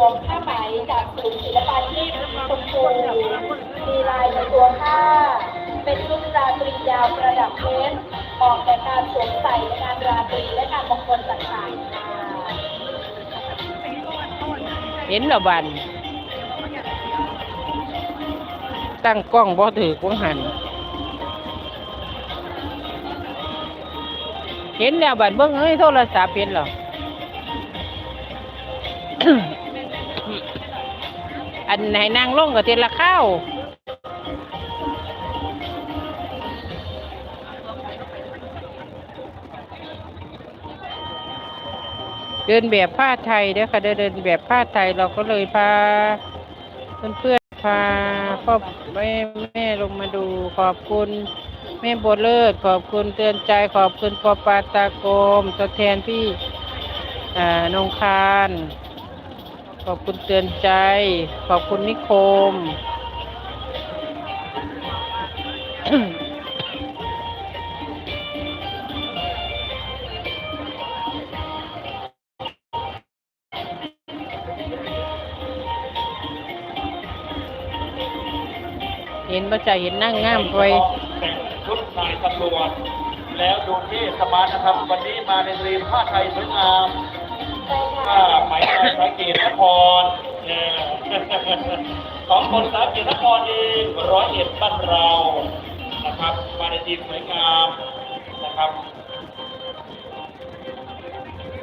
วมผ้าไหมจากศูนย์ศิลปาชีพชมพูมีลายในตัวผ้า เป็นชุดราตรียาวประดับเพชรออกแต่การสวมใส่ในงานราตรีและงานมงคลต่างๆค่ะเห็นแล้วบันตั้งกล้องบ่ถือกวงหัน เห็นแล้วบัดเบิ่งเอ้ยโทรศัพท์เห็นหรอ อันไหนนางลงกับเทละข้าวเดินแบบผ้าไทยเด้อค่ะเดินแบบผ้าไทยเราก็เลยพาเพื่อนๆพาพ่อแม่แม่ลงมาดูขอบคุณแม่บัวเลิศขอบคุณเตือนใจขอบคุณปอปาตาโกมตัวแทนพี่อ่านงคาร ขอบคุณเตือนใจ ขอบคุณนิคม เห็นว่าจะเห็นนั่งง่ามไปแต่งชุดนายตำรวจแล้วดูที่สมาร์ทนะครับ วันนี้มาในรีมผ้าไทยสวยงาม ใช่ค่ะผ้าไหมแดงสาเกตนครเนี่ยของคนสาเกตนครเองร้อยเอ็ดบ้านเรานะครับมาในทีมสวยงามนะครับ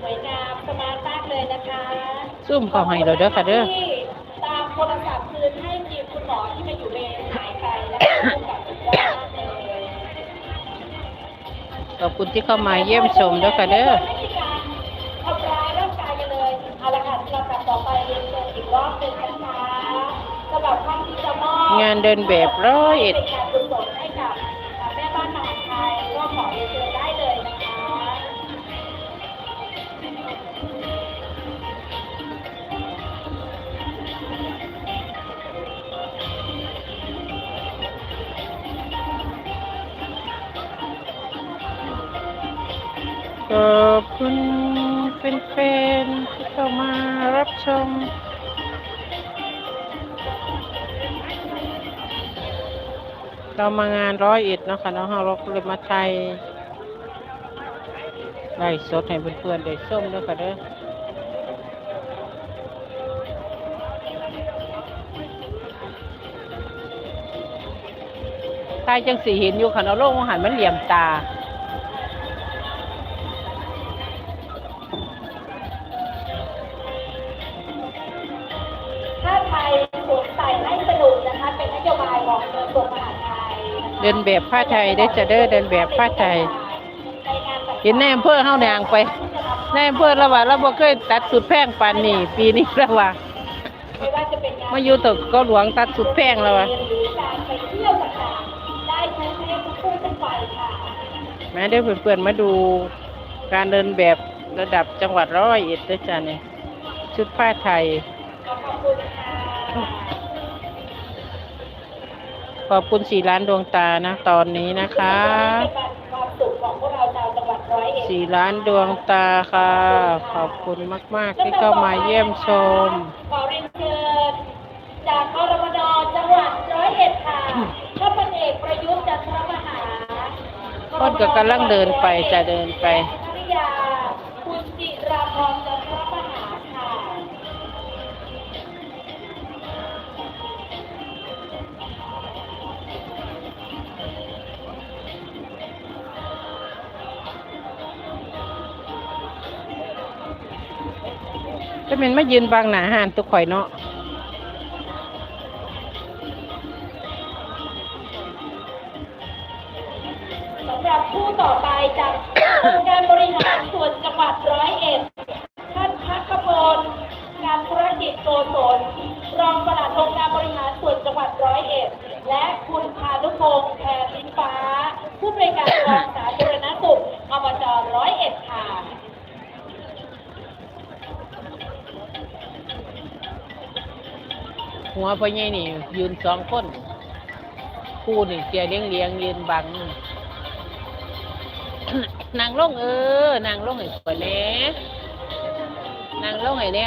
สวยงามสมาร์ทมากเลยนะคะซุ่มเข้าให้เราเด้อค่ะเด้อที่ตามโทรศัพท์คืนให้ทีมคุณหมอที่มาอยู่เวรหายไปและผู้กับสุดยอดมากเลย ขอบคุณที่เข้ามาเยี่ยมชมเด้อค่ะเด้อ งนะคะสำหรับท่านที่จะมอบงานเดินแบบร้อยเอ็ดเป็นการกุศลให้กับแม่บ้านไทยก็ขอเชิญได้เลยนะคะขอบคุณเป็นแฟนๆที่เข้ามารับชม เรามางานร้อยเอ็ดนะคะน้องฮาก็เลยมาไทยไล่สดให้เพื่อนๆได้ส้มด้วยค่ะเด้อตายจังสีเห็นอยู่ค่ะน้องโลกหันมันเหลี่ยมตา ดินแบบผ้าไทยได้จะเด้อเดินแบบผ้าไทยเห็นในอำเภอเฮาแดงไปในอำเภอละว่าเราบ่เคยตัดสุดแพงปานนี้ปีนี้ละว่าไม่ว่างมาอยู่ตึกก็หลวงตัดสุดแพงแล้วว่าหวะแม่ได้เพื่อนๆมาดูการเดินแบบระดับจังหวัดร้อยเอ็ดด้วยจ้ะเนี่ยชุดผ้าไทย ขอบคุณค่ะขอบคุณสี่ล้านดวงตานะ ตอนนี้นะคะเป็นความสุขของพวกเราชาวจังหวัดร้อยเอ็ดสี่ล้านดวงตาค่ะ ขอบคุณมาก ๆ ที่เข้ามาเยี่ยมชมขอเรียนเชิญจากกรมนจังหวัดร้อยเอ็ดค่ะท่านพลเอกประยุทธ์จันทรมหาคนก็กำลังเดินไปจะเดินไปภริยาคุณจิราพร จะเป็นมายืนบางหนาหานตุกข่อยเนาะสำหรับผู้ต่อไปจากองค์การบริหารส่วนจังหวัดร้อยเอ็ดท่านพักพลงานธุรกิจโกศลรองปลัดองค์การบริหารส่วนจังหวัดร้อยเอ็ดและคุณพานุพงษ์แพรลิ้นฟ้า ผู้บริการกองสาธารณสุขอบจร้อยเอ็ดค่ะ หัวพ่อใหญ่นี่ ยืนสองคนคู่นี่เสียเลี้ยงเลี้ยงยืนบังนางลงเออนางลงให้สวยแหน่นางลงให้แหน่